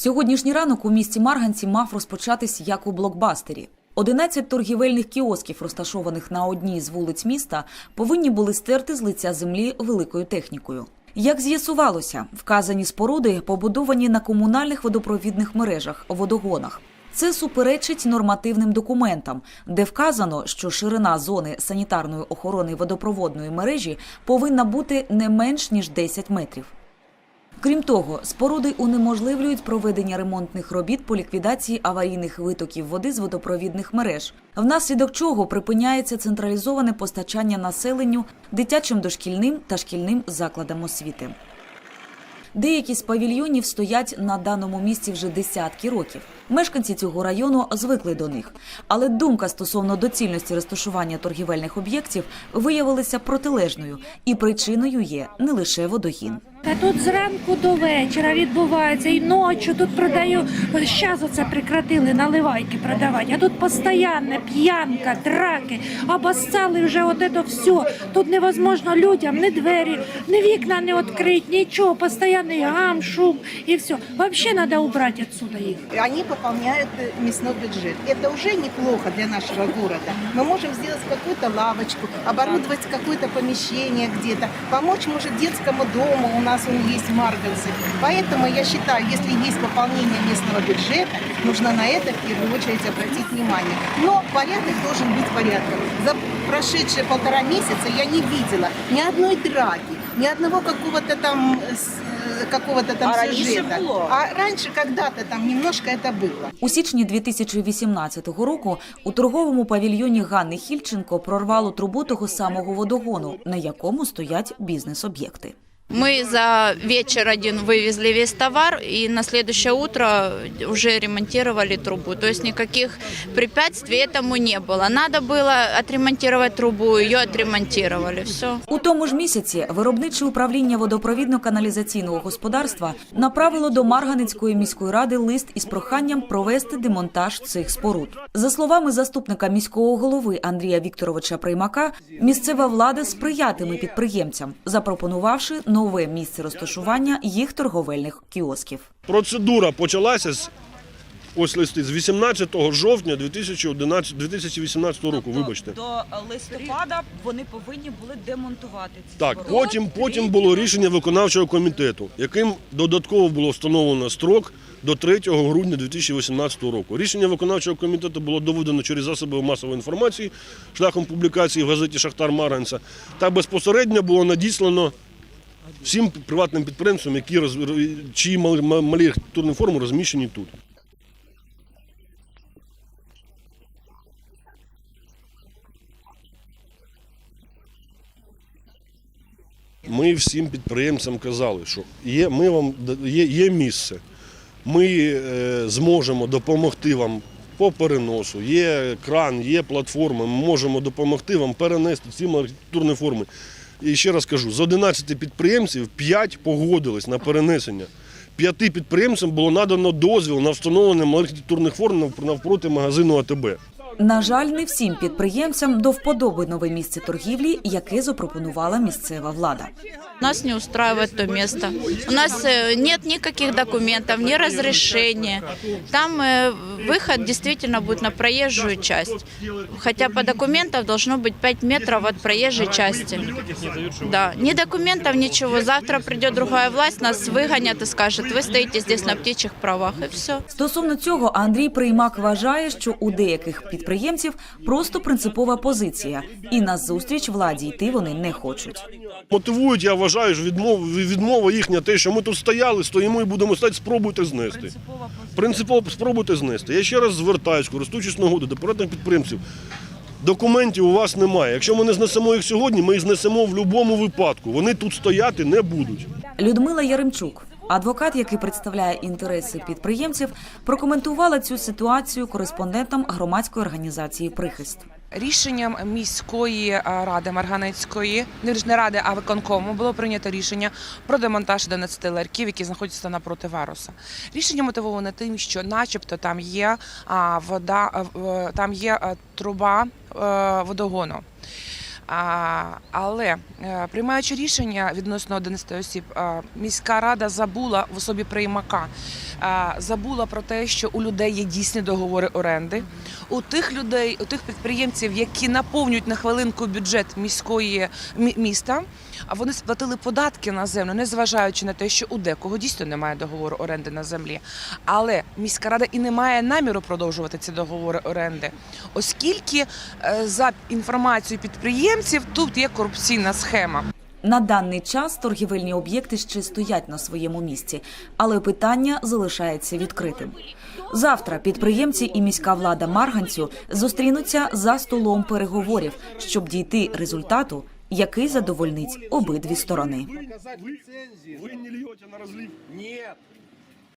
Сьогоднішній ранок у місті Марганці мав розпочатись як у блокбастері. 11 торгівельних кіосків, розташованих на одній з вулиць міста, повинні були стерти з лиця землі великою технікою. Як з'ясувалося, вказані споруди побудовані на комунальних водопровідних мережах, водогонах. Це суперечить нормативним документам, де вказано, що ширина зони санітарної охорони водопроводної мережі повинна бути не менш ніж 10 метрів. Крім того, споруди унеможливлюють проведення ремонтних робіт по ліквідації аварійних витоків води з водопровідних мереж, внаслідок чого припиняється централізоване постачання населенню дитячим дошкільним та шкільним закладам освіти. Деякі з павільйонів стоять на даному місці вже десятки років. Мешканці цього району звикли до них. Але думка стосовно доцільності розташування торгівельних об'єктів виявилася протилежною, і причиною є не лише водогін. Та тут зранку до вечора відбувається, і ночі тут продаю. Зараз оце прекратили наливайки продавати. А тут постійна п'янка, драки, обоссали вже от це все. Тут невозможно людям ні двері, ні вікна не відкрити, нічого, постійний гам, шум і все. Взагалі треба убрати відсюди їх. Они пополняют э, мясной бюджет. Это уже неплохо для нашего города. Мы можем сделать какую-то лавочку, оборудовать какое-то помещение где-то, помочь, может, детскому дому, у нас он есть в Марганце. Поэтому я считаю, если есть пополнение местного бюджета, нужно на это в первую очередь обратить внимание. Но порядок должен быть порядком. За прошедшие полтора месяца я не видела ни одной драки, ни одного какого-то там э, с- э, какого-то там сюжета. А раньше когда-то там немножко это было. У січні 2018 року у торговому павільйоні Ганни Хільченко прорвало трубу того самого водогону, на якому стоять бізнес-об'єкти. Мы за вечер один вывезли весь товар и на следующее утро уже ремонтировали трубу. То есть никаких препятствий этому не было. Надо было отремонтировать трубу, ее отремонтировали. Все. У тому ж місяці виробниче управління водопровідно-каналізаційного господарства направило до Марганицької міської ради лист із проханням провести демонтаж цих споруд. За словами заступника міського голови Андрія Вікторовича Приймака, місцева влада сприятиме підприємцям, запропонувавши нове місце розташування їх торговельних кіосків. Процедура почалася з ось листи з 18 жовтня 2011, 2018 року. Вибачте. До листопада вони повинні були демонтувати ці Так, споруди. потім, потім було рішення виконавчого комітету, яким додатково було встановлено строк до 3 грудня 2018 року. Рішення виконавчого комітету було доведено через засоби масової інформації шляхом публікації в газеті Шахтар Марганця та безпосередньо було надіслано всім приватним підприємствам, які роз... чиї малі архітектурні форми розміщені тут. Ми всім підприємцям казали, що є, ми вам, є, є місце, ми е, зможемо допомогти вам по переносу, є кран, є платформа, ми можемо допомогти вам перенести ці архітектурні форми. І ще раз кажу, з 11 підприємців 5 погодились на перенесення. П'яти підприємцям було надано дозвіл на встановлення архітектурних форм навпроти магазину АТБ. На жаль, не всім підприємцям до вподоби нове місце торгівлі, яке запропонувала місцева влада. Нас не устраивает то место. У нас э, нет никаких документов, ни разрешения. Там э, выход действительно будет на проезжую часть. Хотя по документам должно быть 5 метров от проезжей части. Да, ни документов, ничего. Завтра придет другая власть, нас выгонят и скажет, вы стоите здесь на птичьих правах, и все. Стосовно цього Андрій Приймак вважає, що у деяких підприємців просто принципова позиція, і на зустріч владі йти вони не хочуть. Мотивують, я вважаю, що відмова, відмова їхня, те, що ми тут стояли, стоїмо і будемо стояти, спробуйте знести. Принципово спробуйте знести. Я ще раз звертаюсь, користуючись нагодою до приватних підприємців. Документів у вас немає. Якщо ми не знесемо їх сьогодні, ми їх знесемо в будь-якому випадку. Вони тут стояти не будуть. Людмила Яремчук, адвокат, який представляє інтереси підприємців, прокоментувала цю ситуацію кореспондентам громадської організації Прихист. Рішенням міської е, ради Марганецької, не ради, а виконкому було прийнято рішення про демонтаж 11 ларьків, які знаходяться напроти Варуса. Рішення мотивоване тим, що, начебто, там є вода, там є труба е, водогону. Але е, приймаючи рішення відносно 11 осіб, е, міська рада забула в особі приймака, е, забула про те, що у людей є дійсні договори оренди. У тих людей, у тих підприємців, які наповнюють на хвилинку бюджет міської міста, вони сплатили податки на землю, незважаючи на те, що у декого дійсно немає договору оренди на землі. Але міська рада і не має наміру продовжувати ці договори оренди, оскільки за інформацією підприємців тут є корупційна схема. На даний час торгівельні об'єкти ще стоять на своєму місці, але питання залишається відкритим. Завтра підприємці і міська влада Марганцю зустрінуться за столом переговорів, щоб дійти результату, який задовольнить обидві сторони.